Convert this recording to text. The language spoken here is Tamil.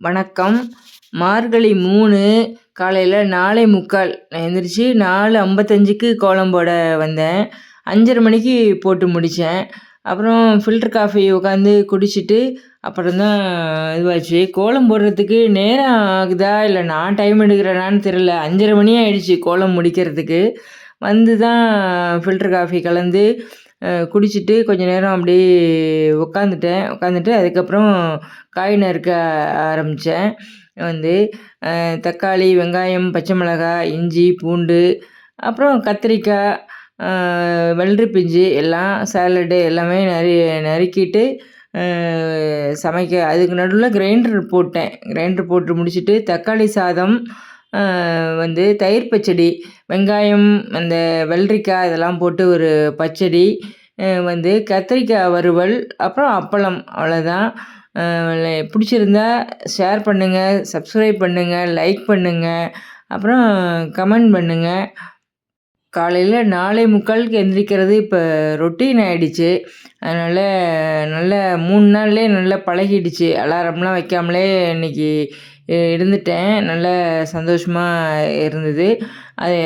வணக்கம். மார்கழி மூணு காலையில் நாலே முக்கால். நான் எந்திரிச்சு நாலு ஐம்பத்தஞ்சுக்கு கோலம் போட வந்தேன். அஞ்சரை மணிக்கு போட்டு முடித்தேன் அப்புறம் ஃபில்டர் காஃபி உட்காந்து குடிச்சிட்டு அப்புறம் தான் இதுவாச்சு. கோலம் போடுறதுக்கு நேரம் ஆகுதா? இல்லை நான் டைம் எடுக்கிறேனான்னு தெரில அஞ்சரை மணி ஆயிடுச்சு கோலம் முடிக்கிறதுக்கு. வந்து தான் ஃபில்டர் காஃபி கலந்து குடிச்சிட்டு கொஞ்ச நேரம் அப்படியே உட்காந்துட்டேன் உட்காந்துட்டு அதுக்கப்புறம் காய் நறுக்க ஆரம்பித்தேன் வந்து தக்காளி வெங்காயம் பச்சை மிளகாய் இஞ்சி பூண்டு அப்புறம் கத்திரிக்காய் வெள்ளரி பிஞ்சு எல்லாம் சேலடு எல்லாமே நறு நறுக்கிட்டு சமைக்க அதுக்கு நடுவில் கிரைண்டர் போட்டேன். கிரைண்டர் போட்டு முடிச்சுட்டு தக்காளி சாதம் வந்து தயிர் பச்சடி வெங்காயம் அந்த வெள்ளரிக்காய் இதெல்லாம் போட்டு ஒரு பச்சடி வந்து கத்திரிக்காய் வறுவல் அப்புறம் அப்பளம். அவ்வளோதான் பிடிச்சிருந்தா ஷேர் பண்ணுங்கள் சப்ஸ்கிரைப் பண்ணுங்கள் லைக் பண்ணுங்கள் அப்புறம் கமெண்ட் பண்ணுங்கள் காலையில் நாலே முக்காலுக்கு எந்திரிக்கிறது இப்போ ரொட்டீன் ஆகிடுச்சு அதனால் நல்ல மூணு நாள்லேயே நல்லா பழகிடுச்சு. அலாரம்லாம் வைக்காமலே இன்றைக்கி இருந்துட்டேன். நல்ல சந்தோஷமாக இருந்தது. அது